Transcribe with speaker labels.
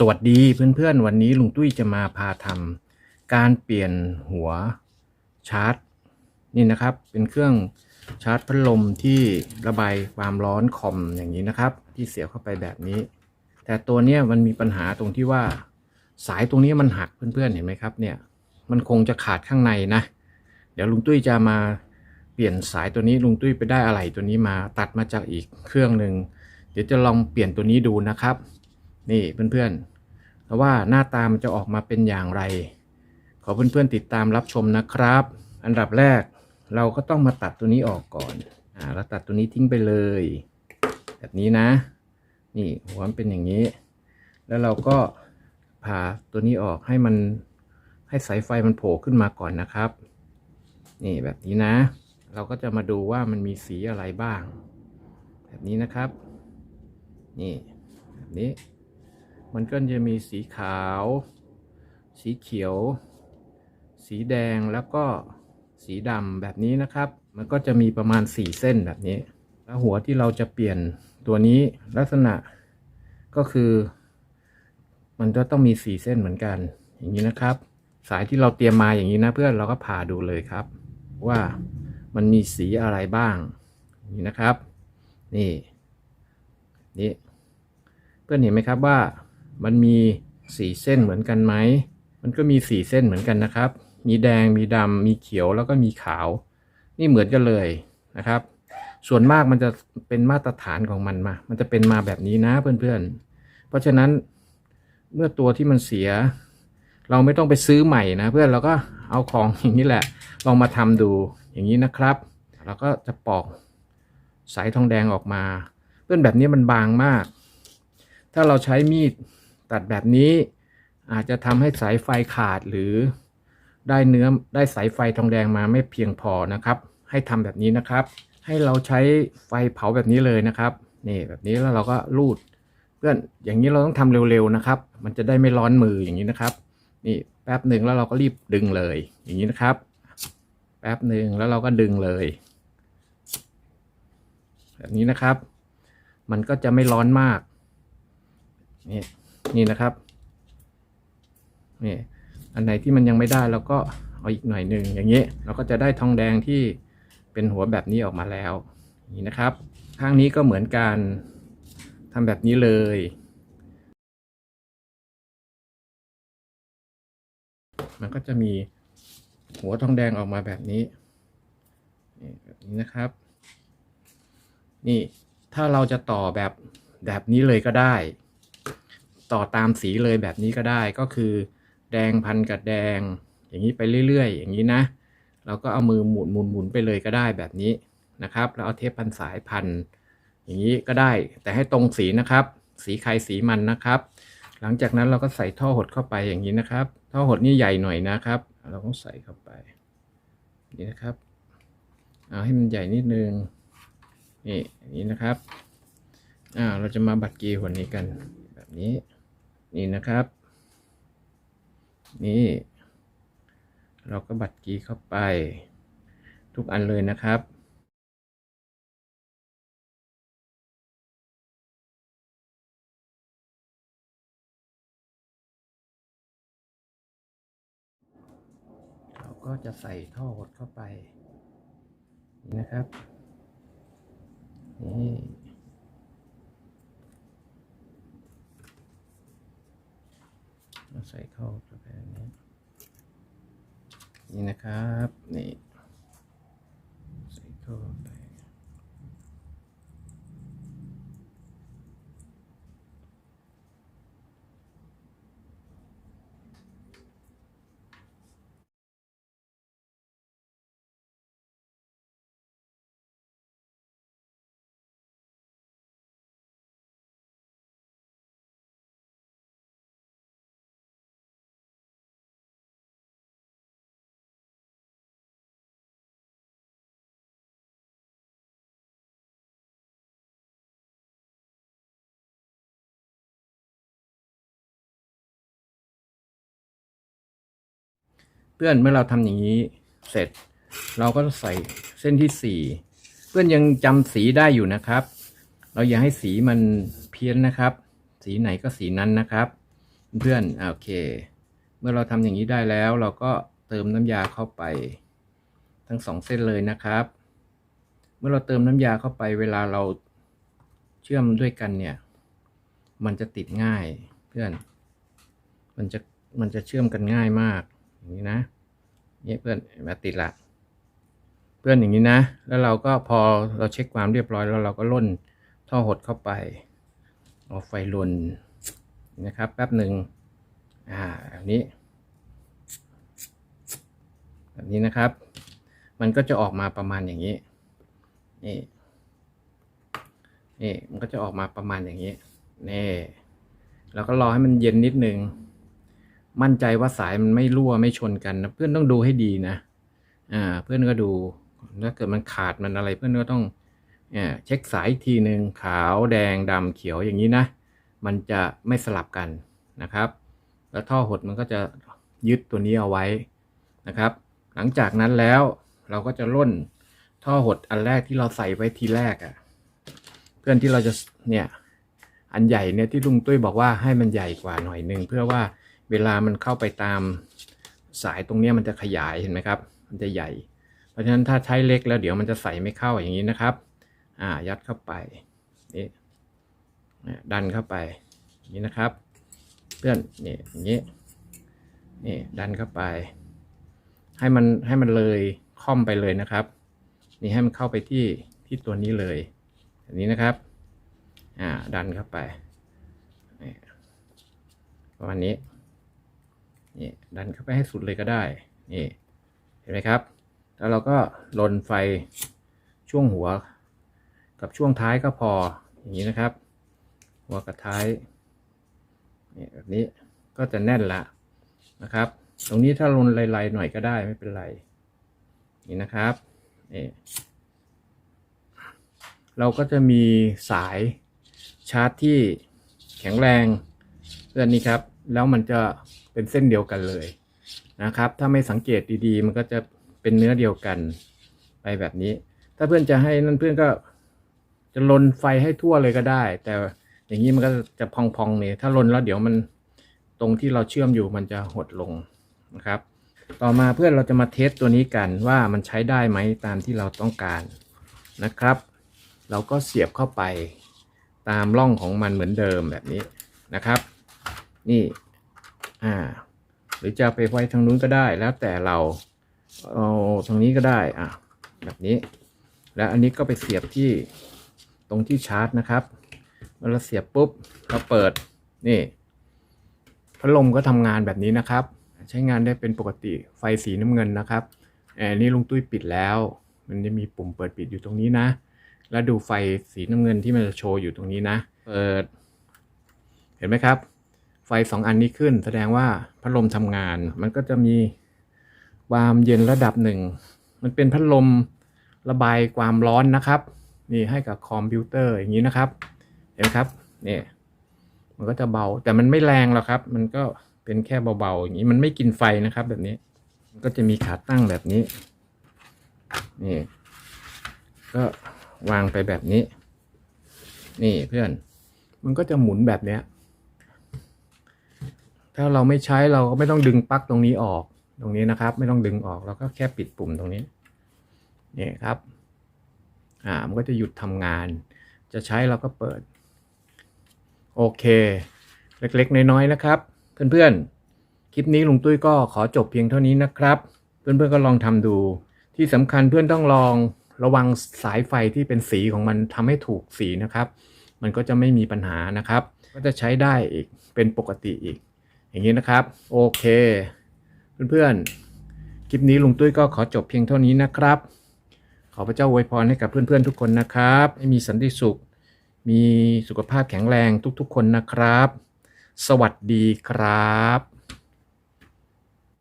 Speaker 1: สวัสดีเพื่อนๆ วันนี้ลุงตุ้ยจะมาพาทำการเปลี่ยนหัวชาร์จ นี่นะครับ เป็นเครื่องชาร์จพัดลมที่ระบายความร้อนคอมอย่างนี้นะครับ ที่เสียบเข้าไปแบบนี้ แต่ตัวเนี้ยมันมีปัญหาตรงที่ว่า สายตรงนี้มันหักเพื่อนๆ เห็นไหมครับเนี่ย มันคงจะขาดข้างในนะ เดี๋ยวลุงตุ้ยจะมาเปลี่ยนสายตัวนี้ลุงตุ้ยไปได้อะไรตัวนี้มาตัดมาจากอีกเครื่องหนึ่งเดี๋ยวจะลองเปลี่ยนตัวนี้ดูนะครับนี่เพื่อนๆ ว่าหน้าตามันจะออกมาเป็นอย่างไร ขอเพื่อนๆติดตามรับชมนะครับ อันดับแรกเราก็ต้องมาตัดตัวนี้ออกก่อนอ่าเราตัดตัวนี้ทิ้งไปเลย แบบนี้นะ นี่หัวมันเป็นอย่างนี้ แล้วเราก็ผ่าตัวนี้ออกให้มันให้สายไฟมันโผล่ขึ้นมาก่อนนะครับ นี่แบบนี้นะ เราก็จะมาดูว่ามันมีสีอะไรบ้าง แบบนี้นะครับ นี่แบบนี้ มันก็จะมีสีขาว สีเขียว สีแดงแล้วก็สีดำแบบนี้นะครับ มันก็จะมีประมาณสี่เส้นแบบนี้ แล้วหัวที่เราจะเปลี่ยนตัวนี้ลักษณะก็คือ มันจะต้องมีสี่เส้นเหมือนกัน อย่างนี้นะครับ สายที่เราเตรียมมาอย่างนี้นะ เพื่อนเราก็ผ่าดูเลยครับ ว่ามันมีสีอะไรบ้างนี่นะครับ นี่นี่เพื่อนเห็นไหมครับว่า มันมีสีเส้นเหมือนกันไหม มันก็มีสีเส้นเหมือนกันนะครับ มีแดง มีดำ มีเขียว แล้วก็มีขาว นี่เหมือนกันเลยนะครับ ส่วนมากมันจะเป็นมาตรฐานของมันมา มันจะเป็นมาแบบนี้นะเพื่อนๆ เพราะฉะนั้นเมื่อตัวที่มันเสีย เราไม่ต้องไปซื้อใหม่นะเพื่อน เราก็เอาของอย่างนี้แหละ ลองมาทำดูอย่างนี้นะครับเราก็จะปอกสายทองแดงออกมา เพื่อนแบบนี้มันบางมาก ถ้าเราใช้มีด ตัดแบบนี้อาจจะทำให้สายไฟขาดหรือได้เนื้อได้สายไฟทองแดงมาไม่เพียงพอนะครับ ให้ทำแบบนี้นะครับ ให้เราใช้ไฟเผาแบบนี้เลยนะครับนี่แบบนี้แล้วเราก็รูด เพื่อนอย่างนี้เราต้องทำเร็วๆนะครับ มันจะได้ไม่ร้อนมืออย่างนี้นะครับ นี่แป๊บหนึ่งแล้วเราก็รีบดึงเลย อย่างนี้นะครับ แป๊บหนึ่งแล้วเราก็ดึงเลย แบบนี้นะครับ มันก็จะไม่ร้อนมากนี่ นี่นะครับนี่อันไหนที่มันยังไม่ได้เราก็เอาอีกหน่อยหนึ่งอย่างนี้เราก็จะได้ทองแดงที่เป็นหัวแบบนี้ออกมาแล้วนี่นะครับ ข้างนี้ก็เหมือนการทำแบบนี้เลย มันก็จะมีหัวทองแดงออกมาแบบนี้นี่แบบนี้นะครับ นี่ถ้าเราจะต่อแบบแบบนี้เลยก็ได้ ต่อตามสีเลยแบบนี้ก็ได้ก็คือ แดงพันกับแดง อย่างนี้ไปเรื่อย ๆ อย่างนี้นะเราก็เอามือหมุนหมุนหมุนไปเลยก็ได้แบบนี้นะครับแล้วเอาเทปพันสายพันอย่างนี้ก็ได้ แต่ให้ตรงสีนะครับ สีใครสีมันนะครับ หลังจากนั้นเราก็ใส่ท่อหดเข้าไปอย่างนี้นะครับ ท่อหดนี่ใหญ่หน่อยนะครับ เราต้องใส่เข้าไปนี่นะครับเอาให้มันใหญ่นิดนึงนี่อย่างนี้นะครับอ่าเราจะมาบัดกีหัวนี้กันแบบนี้ นี่นะครับ นี่ เราก็บัดกีเข้าไป ทุกอันเลยนะครับเราก็จะใส่ท่อหดเข้าไปนี่นะครับ นี่เรา ใส่เข้าไปแบบนี้ นี่นะครับ นี่ เพื่อนเมื่อเราทำอย่างนี้เสร็จ เราก็ใส่เส้นที่สี่เพื่อนยังจำสีได้อยู่นะครับ เราอย่าให้สีมันเพี้ยนนะครับ สีไหนก็สีนั้นนะครับ เพื่อนโอเค เมื่อเราทำอย่างนี้ได้แล้ว เราก็เติมน้ำยาเข้าไป ทั้งสองเส้นเลยนะครับ เมื่อเราเติมน้ำยาเข้าไป เวลาเราเชื่อมด้วยกันเนี่ย มันจะติดง่าย เพื่อน มันจะมันจะเชื่อมกันง่ายมาก อย่างนี้นะเนี่ยเพื่อนมาติดละ เพื่อนอย่างนี้นะ แล้วเราก็พอเราเช็คความเรียบร้อยแล้วเราก็ล่นท่อหดเข้าไปเอาไฟลนนะครับแป๊บหนึ่งอ่าแบบนี้ แบบนี้นะครับ มันก็จะออกมาประมาณอย่างนี้นี่นี่มันก็จะออกมาประมาณอย่างนี้นี่แล้วก็รอให้มันเย็นนิดนึง มั่นใจว่าสายมันไม่รั่วไม่ชนกันนะเพื่อนต้องดูให้ดีนะ อ่า เพื่อนก็ดูถ้าเกิดมันขาดมันอะไร เพื่อนก็ต้องเนี่ยเช็คสายอีกทีหนึ่งขาวแดงดำเขียวอย่างนี้นะ มันจะไม่สลับกันนะครับ แล้วท่อหดมันก็จะยึดตัวนี้เอาไว้นะครับ หลังจากนั้นแล้วเราก็จะล่นท่อหดอันแรกที่เราใส่ไว้ทีแรกอะ่ะ เพื่อนที่เราจะเนี่ยอันใหญ่เนี่ยที่ลุงตุ้ยบอกว่าให้มันใหญ่กว่าหน่อยหนึ่งเพื่อว่า เวลามันเข้าไปตามสายตรงนี้มันจะขยายเห็นไหมครับ มันจะใหญ่ เพราะฉะนั้นถ้าใช้เล็กแล้วเดี๋ยวมันจะใส่ไม่เข้าอย่างนี้นะครับ อ่ายัดเข้าไปนี่ดันเข้าไปนี้นะครับ เพื่อนนี่อย่างนี้นี่ดันเข้าไป ให้มันให้มันเลยค่อมไปเลยนะครับ นี่ให้มันเข้าไปที่ที่ตัวนี้เลยแบบนี้นะครับ อ่าดันเข้าไปประมาณนี้ นี่ดันเข้าไปให้สุดเลยก็ได้ นี่ เห็นไหมครับ แล้วเราก็ลนไฟช่วงหัว กับช่วงท้ายก็พอ อย่างนี้นะครับ หัวกับท้าย นี่แบบนี้ก็จะแน่นละนะครับ ตรงนี้ถ้าลนไล่ๆหน่อยก็ได้ไม่เป็นไร นี่นะครับ นี่เราก็จะมีสายชาร์จที่แข็งแรงเพื่อนี้ครับ แล้วมันจะ เป็นเส้นเดียวกันเลยนะครับ ถ้าไม่สังเกตดีๆ มันก็จะเป็นเนื้อเดียวกันไปแบบนี้ ถ้าเพื่อนจะให้นั่นเพื่อนก็จะลนไฟให้ทั่วเลยก็ได้ แต่อย่างนี้มันก็จะพองๆเนี่ยถ้าลนแล้วเดี๋ยวมันตรงที่เราเชื่อมอยู่มันจะหดลงนะครับ ต่อมาเพื่อนเราจะมาเทสตัวนี้กันว่ามันใช้ได้ไหมตามที่เราต้องการนะครับ เราก็เสียบเข้าไปตามร่องของมันเหมือนเดิมแบบนี้นะครับ นี่ อ่า หรือจะไปไว้ทางนู้นก็ได้ แล้วแต่เราเอาทางนี้ก็ได้อะแบบนี้ แล้วอันนี้ก็ไปเสียบที่ตรงที่ชาร์จนะครับเมื่อเราเสียบปุ๊บเราเปิดนี่พัดลมก็ทำงานแบบนี้นะครับ ใช้งานได้เป็นปกติไฟสีน้ำเงินนะครับแอนนี่ลุงตุ้ยปิดแล้ว มันจะมีปุ่มเปิดปิดอยู่ตรงนี้นะ แล้วดูไฟสีน้ำเงินที่มันจะโชว์อยู่ตรงนี้นะ เปิด เห็นไหมครับ ไฟสองอันนี้ขึ้น แสดงว่าพัดลมทำงาน มันก็จะมีความเย็นระดับหนึ่ง มันเป็นพัดลมระบายความร้อนนะครับ นี่ให้กับคอมพิวเตอร์อย่างนี้นะครับ เห็นไหมครับนี่มันก็จะเบาแต่มันไม่แรงหรอกครับ มันก็เป็นแค่เบาๆอย่างนี้มันไม่กินไฟนะครับ แบบนี้มันก็จะมีขาตั้งแบบนี้นี่ก็วางไปแบบนี้ นี่เพื่อน มันก็จะหมุนแบบเนี้ย ถ้าเราไม่ใช้เราก็ไม่ต้องดึงปลั๊กตรงนี้ออกตรงนี้นะครับ ไม่ต้องดึงออกเราก็แค่ปิดปุ่มตรงนี้นี่ครับอ่ามันก็จะหยุดทำงาน จะใช้เราก็เปิด โอเค เล็กๆ น้อยๆนะครับ เพื่อนๆ คลิปนี้ลุงตุ้ยก็ขอจบเพียงเท่านี้นะครับ เพื่อนๆก็ลองทำดู ที่สำคัญเพื่อนต้องลองระวังสายไฟที่เป็นสีของมันทำให้ถูกสีนะครับ มันก็จะไม่มีปัญหานะครับ ก็จะใช้ได้อีกเป็นปกติอีก อย่างนี้นะครับ โอเค เพื่อนๆ คลิปนี้ลุงตุ้ยก็ขอจบเพียงเท่านี้นะครับ ขอพระเจ้าอวยพรให้กับเพื่อนๆทุกคนนะครับให้มีสันติสุข มีสุขภาพแข็งแรงทุกๆ คนนะครับ สวัสดีครับ